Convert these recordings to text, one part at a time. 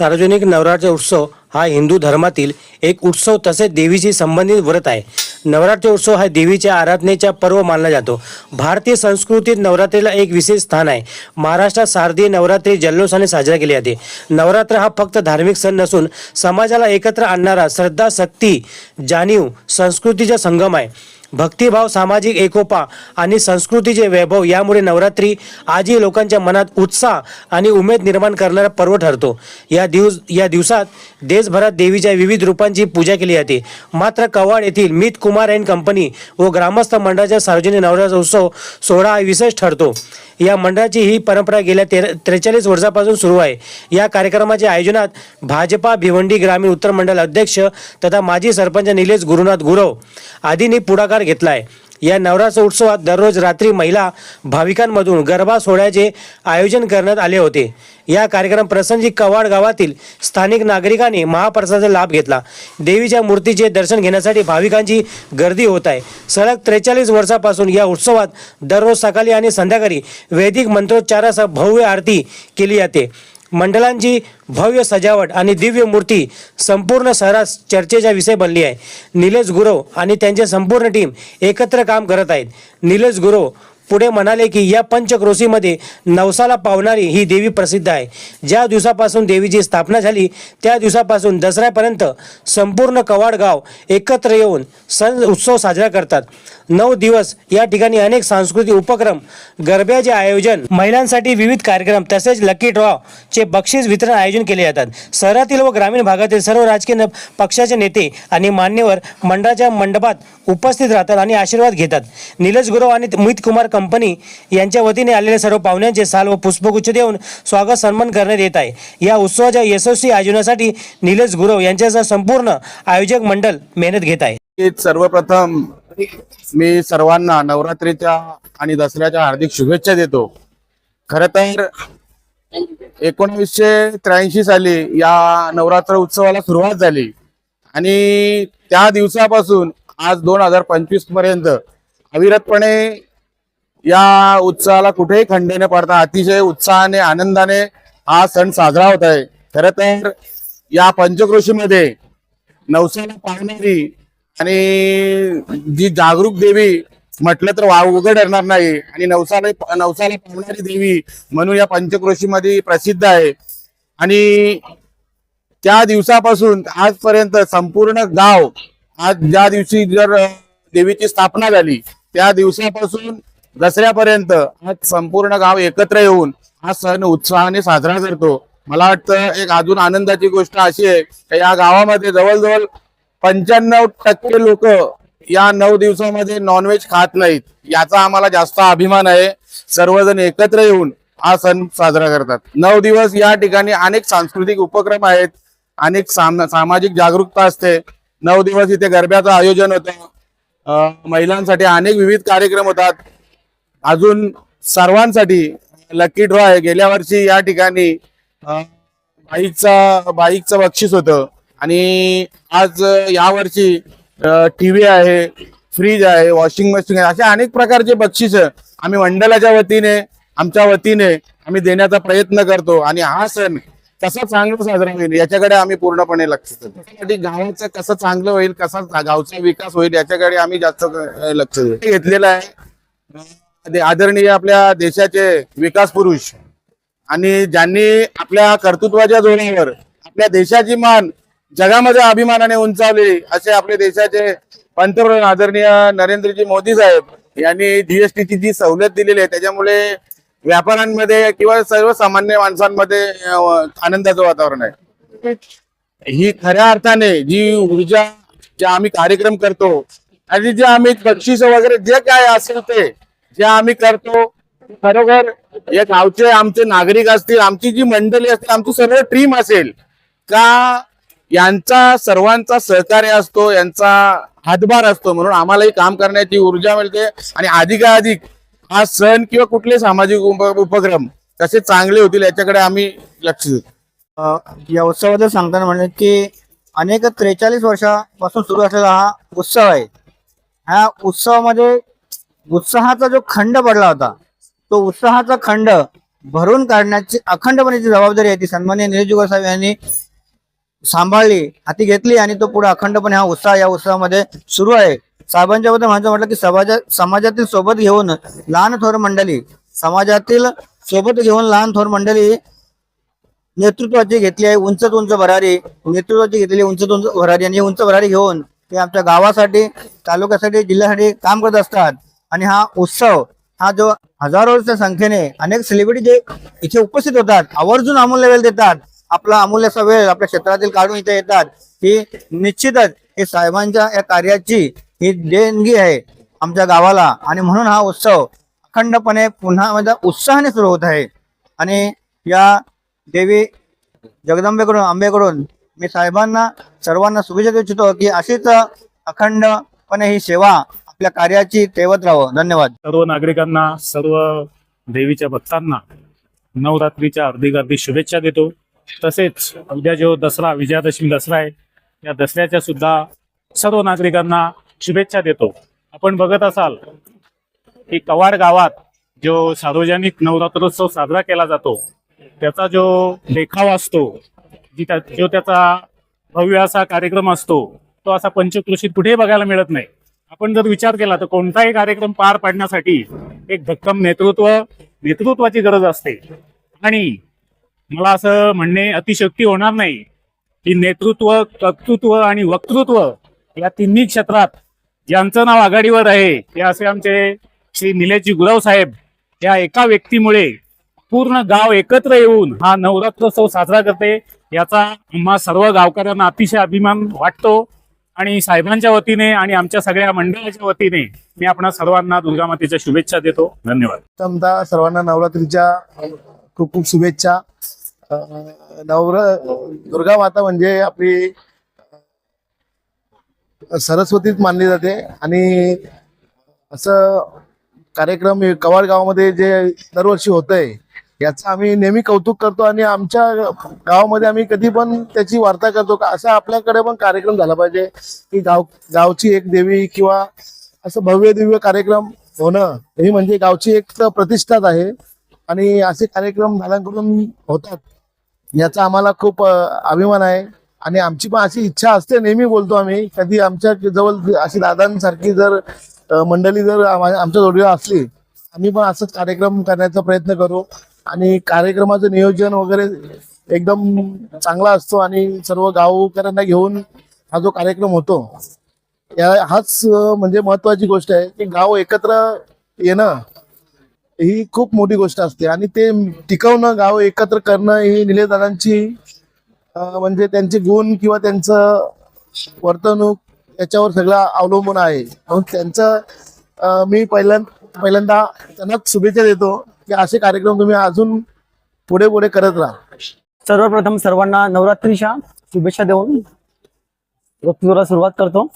सार्वजनिक नवरात्र उत्सव हा हिंदू धर्मातील एक उत्सव तसेच देवीशी संबंधित व्रत आहे. नवरात्र उत्सव हा देवीच्या आराधनेचा पर्व मानला जातो. भारतीय संस्कृतीत नवरात्रीला एक विशेष स्थान आहे. महाराष्ट्रात शारदीय नवरात्री जल्लोषाने साजरा केली जाते. नवरात्र हा फक्त धार्मिक सण नसून समाजाला एकत्र आणणारा श्रद्धा शक्ती जाणीव संस्कृतीचा संगम आहे. भक्तिभाव सामाजिक एकोपा आणि संस्कृतीचे वैभव यामुळे नवरात्री आजही लोकांच्या मनात उत्साह आणि उमेद निर्माण करणारा पर्व ठरतो. या दिवस या दिवसात देशभरात देवीच्या विविध रूपांची पूजा केली जाते. मात्र कवाड येथील मित कुमार अँड कंपनी व ग्रामस्थ मंडळाच्या सार्वजनिक नवरात्र उत्सव सोहळा हा विशेष ठरतो. या मंडळाची ही परंपरा गेल्या तेरा त्रेचाळीस वर्षापासून सुरू आहे. या कार्यक्रमाच्या आयोजनात भाजपा भिवंडी ग्रामीण उत्तर मंडळ अध्यक्ष तथा माजी सरपंच निलेश गुरुनाथ गुरव आदींनी पुढाकार घेतला आहे या नवरात्र उत्सवात दररोज रात्री महिला भाविकांमधून गरबा सोहळ्याचे आयोजन करण्यात आले होते. या कार्यक्रम प्रसंगी कवाड गावातील स्थानिक नागरिकांनी महाप्रसादाचा लाभ घेतला. देवीच्या मूर्तीचे दर्शन घेण्यासाठी भाविकांची गर्दी होत आहे. सलग त्रेचाळीस वर्षापासून या उत्सवात दररोज सकाळी आणि संध्याकाळी वैदिक मंत्रोच्चारासह भव्य आरती केली जाते. मंडळांची भव्य सजावट आणि दिव्य मूर्ती संपूर्ण शहरात चर्चेचा विषय बनली आहे. निलेश गुरव आणि त्यांचे संपूर्ण टीम एकत्र काम करत आहेत. निलेश गुरव पुढे म्हणाले की या पंचक्रोशीमध्ये नवसाला पावणारी ही देवी प्रसिद्ध आहे. ज्या दिवसापासून देवीची स्थापना झाली त्या दिवसापासून दसऱ्यापर्यंत संपूर्ण कवाड गाव एकत्र येऊन सण उत्सव साजरा करतात. नऊ दिवस या ठिकाणी अनेक सांस्कृतिक उपक्रम गरब्याचे आयोजन महिलांसाठी विविध कार्यक्रम तसेच लकी ड्रॉ चे बक्षीस वितरण आयोजन केले जातात. शहरातील व ग्रामीण भागातील सर्व राजकीय पक्षाचे नेते आणि मान्यवर मंडळाच्या मंडपात उपस्थित राहतात आणि आशीर्वाद घेतात. निलेश गुरव आणि मित कुमार कंपनी यांच्या वतीने आलेल्या सर्व पाहुण्यांचे साल व पुष्पगुच्छ देऊन स्वागत सन्मान करण्यात येत आहे. या उत्सवाच्या यशस्वी आयोजनासाठी निलेश गुरव यांच्यासह संपूर्ण आयोजक मंडळ मेहनत घेत आहे. सर्वप्रथम मी सर्वांना नवरात्रीच्या आणि दसऱ्याच्या हार्दिक शुभेच्छा देतो. खर तर एकोणीसशे त्र्याऐंशी साली या नवरात्र उत्सवाला सुरुवात झाली आणि त्या दिवसापासून आज दोन हजार पंचवीसपर्यंत अविरतपणे या उत्सवाला कुठेही खंड न पडता अतिशय उत्साहाने आनंदाने हा सण साजरा होत आहे. खर तर या पंचक्रोशीमध्ये नवसाला पाहणारी आणि जी जागरूक देवी म्हटलं तर वाव उघड ठरणार नाही. आणि नवसाला नवसाला पाहणारी देवी म्हणून या पंचक्रोशीमध्ये प्रसिद्ध आहे. आणि त्या दिवसापासून आजपर्यंत संपूर्ण गाव आज ज्या दिवशी जर देवीची स्थापना झाली त्या दिवसापासून दसऱ्यापर्यंत आज संपूर्ण गाव एकत्र येऊन हा सण उत्साहाने साजरा करतो. मला वाटतं एक अजून आनंदाची गोष्ट अशी आहे की या गावामध्ये जवळजवळ पंच्याण्णव टक्के लोक या नऊ दिवसामध्ये नॉनव्हेज खात नाहीत. याचा आम्हाला जास्त अभिमान आहे. सर्वजण एकत्र येऊन हा सण साजरा करतात. नऊ दिवस या ठिकाणी अनेक सांस्कृतिक उपक्रम आहेत. अनेक साम सामाजिक जागरूकता असते. नऊ दिवस इथे गरब्याचं आयोजन होतं. महिलांसाठी अनेक विविध कार्यक्रम होतात. अजून सर्वांसाठी लकी ड्रॉ आहे. गेल्या वर्षी या ठिकाणी बाईकचा बाईकचं बक्षीस होतं. आणि आज या वर्षी टीव्ही आहे फ्रीज आहे वॉशिंग मशीन आहे. अशा अनेक प्रकारचे बक्षीस आम्ही मंडळाच्या वतीने आमच्या वतीने आम्ही देण्याचा प्रयत्न करतो. आणि हा सण कसा चांगला साजरा होईल याच्याकडे आम्ही पूर्णपणे लक्ष देतो. गावाचं कसं चांगलं होईल कसा गावचा विकास होईल याच्याकडे आम्ही जास्त लक्ष घेतलेलं आहे. आदरणीय आपल्या देशाचे विकास पुरुष आणि ज्यांनी आपल्या कर्तृत्वाच्या जोडीवर आपल्या देशाची मान जगामध्ये अभिमानाने उंचावली असे आपले देशाचे पंतप्रधान आदरणीय नरेंद्रजी मोदी साहेब यांनी जीएसटीची जी सवलत दिलेली आहे त्याच्यामुळे व्यापाऱ्यांमध्ये किंवा सर्वसामान्य माणसांमध्ये आनंदाचं वातावरण आहे. ही खऱ्या अर्थाने जी ऊर्जा जे आम्ही कार्यक्रम करतो आणि जे आम्ही बक्षीस वगैरे जे काय असेल ते जे आम्ही करतो खरोखर या गावचे आमचे नागरिक असतील आमची जी मंडळी असतील आमची सर्व टीम असेल का यांचा सर्वांचा सहकार्य असतो यांचा हातभार असतो म्हणून आम्हालाही काम करण्याची ऊर्जा मिळते. आणि अधिकाधिक हा सण किंवा कुठले सामाजिक उपक्रम कसे चांगले होतील याच्याकडे आम्ही लक्ष देतो या उत्सवाबद्दल सांगताना म्हणले की अनेक त्रेचाळीस वर्षापासून सुरू असलेला हा उत्सव आहे. ह्या उत्सवामध्ये उत्साहाचा जो खंड पडला होता तो उत्साहाचा खंड भरून काढण्याची अखंडपणेची जबाबदारी आहे ती सन्मान्य निलेश गोसावी यांनी सांभाळली हाती घेतली आणि तो पुढे अखंडपणे हा उत्साह या उत्सवामध्ये सुरू आहे. साहेबांच्या बद्दल म्हणायचं म्हटलं की समाजा समाजातील सोबत घेऊन लहान थोर मंडळी समाजातील सोबत घेऊन लहान थोर मंडळी नेतृत्वाची घेतली आहे उंचत उंच भरारी नेतृत्वाची घेतलेली उंचच उंच भरारी आणि उंच भरारी घेऊन ते आमच्या गावासाठी तालुक्यासाठी जिल्ह्यासाठी काम करत असतात. आणि हा उत्सव हा जो हजारोच्या संख्येने अनेक सेलिब्रिटी जे इथे उपस्थित होतात आवर्जून अमूल्य वेळ देतात आपला अमूल्यसा वेळ आपल्या क्षेत्रातील काढून इथे येतात ही निश्चितच हे साहेबांच्या या कार्याची ही देणगी आहे आमच्या गावाला. आणि म्हणून हा उत्सव अखंडपणे पुन्हा म्हणजे उत्साहाने सुरू होत आहे. आणि या देवी जगदंबेकडून आंबेकडून मी साहेबांना सर्वांना शुभेच्छा देऊ इच्छितो की अशीच अखंडपणे ही सेवा आपल्या कार्याची तेवत राहावं. धन्यवाद. सर्व नागरिकांना सर्व देवीच्या भक्तांना नवरात्रीच्या अर्धी गर्दी शुभेच्छा देतो. तसेच उद्या जो दसरा विजयादशमी दसरा आहे या दसऱ्याच्या सुद्धा सर्व नागरिकांना शुभेच्छा देतो. आपण बघत असाल की कवाड गावात जो सार्वजनिक नवरात्रोत्सव साजरा केला जातो त्याचा जो देखावा असतो जी त्या जो त्याचा भव्य असा कार्यक्रम असतो तो असा पंचकृषीत कुठेही बघायला मिळत नाही. आपण जर विचार केला तर कोणताही कार्यक्रम पार पाडण्यासाठी एक भक्कम नेतृत्व नेतृत्वाची गरज असते. आणि मला असं म्हणणे अतिशक्ती होणार नाही की नेतृत्व कर्तृत्व आणि वक्तृत्व या तिन्ही क्षेत्रात ज्यांचं नाव आघाडीवर आहे ते असे आमचे श्री निलेशजी गुरव साहेब या एका व्यक्तीमुळे पूर्ण गाव एकत्र येऊन हा नवरात्रोत्सव साजरा करते याचा आम्हा सर्व गावकऱ्यांना अतिशय अभिमान वाटतो. आणि साहेबांच्या वतीने आणि आमच्या सगळ्या मंडळाच्या वतीने मी आपणा सर्वांना दुर्गा मातेच्या शुभेच्छा देतो. धन्यवाद. प्रथमतः सर्वांना नवरात्रीच्या खूप खूप शुभेच्छा. नवर दुर्गा माता म्हणजे आपली सरस्वतीच मानली जाते. आणि असं कार्यक्रम कवाड गावामध्ये जे दरवर्षी होत आहे याचं आम्ही नेहमी कौतुक करतो आणि आमच्या गावामध्ये आम्ही कधी पण त्याची वार्ता करतो का? असा आपल्याकडे पण कार्यक्रम झाला पाहिजे की गाव गावची एक देवी किंवा असं भव्य दिव्य कार्यक्रम होणं हे म्हणजे गावची एक प्रतिष्ठाच आहे. आणि असे कार्यक्रम झाल्याकडून होतात. याचा आम्हाला खूप अभिमान आहे. आणि आमची पण अशी इच्छा असते नेहमी बोलतो आम्ही. कधी आमच्या जवळ अशी दादांसारखी जर मंडळी जर आमच्या जोडीला असली आम्ही पण असंच कार्यक्रम करण्याचा प्रयत्न करू. आणि कार्यक्रमाचं नियोजन वगैरे एकदम चांगला असतो आणि सर्व गावकऱ्यांना घेऊन हा जो कार्यक्रम होतो या हाच म्हणजे महत्वाची गोष्ट आहे की गाव एकत्र येणं ही खूप मोठी गोष्ट असते आणि ते टिकवणं गाव एकत्र करणं ही निलेदारांची म्हणजे त्यांचे गुण किंवा त्यांचं वर्तणूक याच्यावर सगळं अवलंबून आहे. म्हणून त्यांचं मी पहिल्यांदा पहिल्यांदा त्यांना शुभेच्छा देतो. की असे कार्यक्रम तुम्ही अजून पुढे पुढे करत राहा. सर्वप्रथम सर्वांना नवरात्रीच्या शुभेच्छा देऊन वक्तव्याला सुरुवात करतो.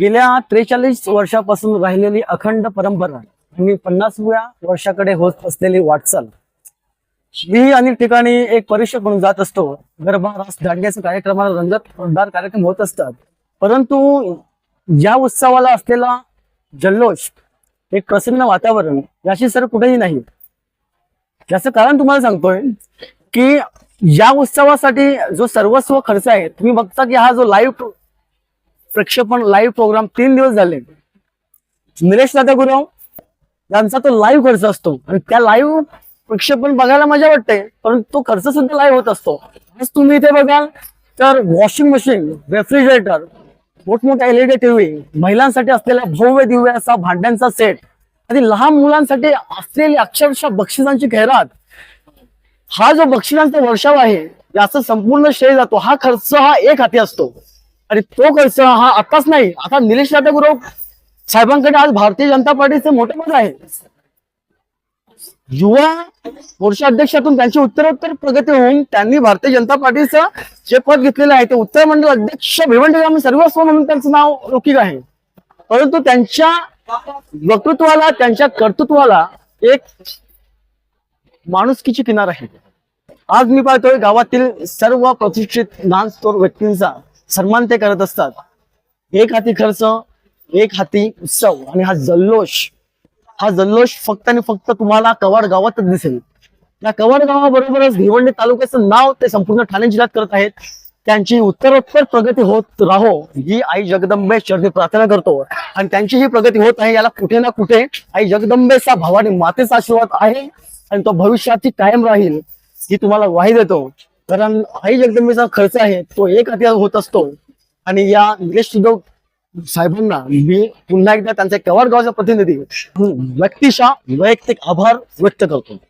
गेल्या त्रेचाळीस वर्षापासून राहिलेली अखंड परंपरा आणि पन्नासव्या वर्षाकडे होत असलेली वाटचाल मी अनेक ठिकाणी एक परीक्षक म्हणून जात असतो. गरबा रास दांड्याच्या कार्यक्रमाला रंगतदार कार्यक्रम होत असतात. परंतु या उत्सवाला असलेला जल्लोष एक प्रसन्न वातावरण याशी सर कुठेही नाही. याचं कारण तुम्हाला सांगतोय की या उत्सवासाठी जो सर्वस्व खर्च आहे तुम्ही बघता की हा जो लाईव्ह प्रक्षेपण लाईव्ह प्रोग्राम तीन दिवस झाले. निलेश दादा गुरव यांचा तो लाईव्ह खर्च असतो. आणि त्या लाईव्ह प्रक्षेपण बघायला मजा वाटते परंतु तो खर्च सुद्धा लाईव्ह होत असतो. तुम्ही इथे बघाल तर वॉशिंग मशीन रेफ्रिजरेटर मोठमोठ्या एलईडी टीव्ही महिलांसाठी असलेला भव्य दिव्य असा भांड्यांचा सेट आणि लहान मुलांसाठी असलेली अक्षरशः बक्षिसांची खैरात. हा जो बक्षिसांचा वर्षाव आहे याचा संपूर्ण श्रेय जातो. हा खर्च हा एक हाती असतो. आणि तो खर्च हा आताच नाही आता निलेश गुरव साहेबांकडे आज भारतीय जनता पार्टीचे मोठे मत आहे युवा मोर्चा त्यांची उत्तरोत्तर प्रगती होऊन त्यांनी भारतीय जनता पार्टीचं जे पद घेतलेलं आहे ते उत्तर मंडळ अध्यक्ष भिवंडी सर्वस्व म्हणून त्यांचं नाव लौकिक आहे. परंतु त्यांच्या वक्तृत्वाला त्यांच्या कर्तृत्वाला एक माणुसकीची किनार आहे. आज मी पाहतोय गावातील सर्व प्रतिष्ठित लहान थोर व्यक्तींचा सन्मान ते करत असतात. एक हाती खर्च एक हाती उत्सव आणि हा जल्लोष. हा जल्लोष फक्त आणि फक्त तुम्हाला कवाड गावातच दिसेल. या कवाड गावाबरोबरच भिवंडी तालुक्याचं नाव ते संपूर्ण ठाणे जिल्ह्यात करत आहेत. त्यांची उत्तरोत्तर प्रगती होत राहो ही आई जगदंबे चरणी प्रार्थना करतो. आणि त्यांची ही प्रगती होत आहे याला कुठे ना कुठे आई जगदंबेचा भावाने मातेचा आशीर्वाद आहे. आणि तो भविष्याची कायम राहील ही तुम्हाला वाही देतो. कारण आई जगदंबेचा खर्च आहे तो एक अति होत असतो. आणि या निलेश सुद्धा साहेबांना मी पुन्हा एकदा त्यांच्या कवाड गावचा प्रतिनिधी व्यक्तिशा वैयक्तिक आभार व्यक्त करतो.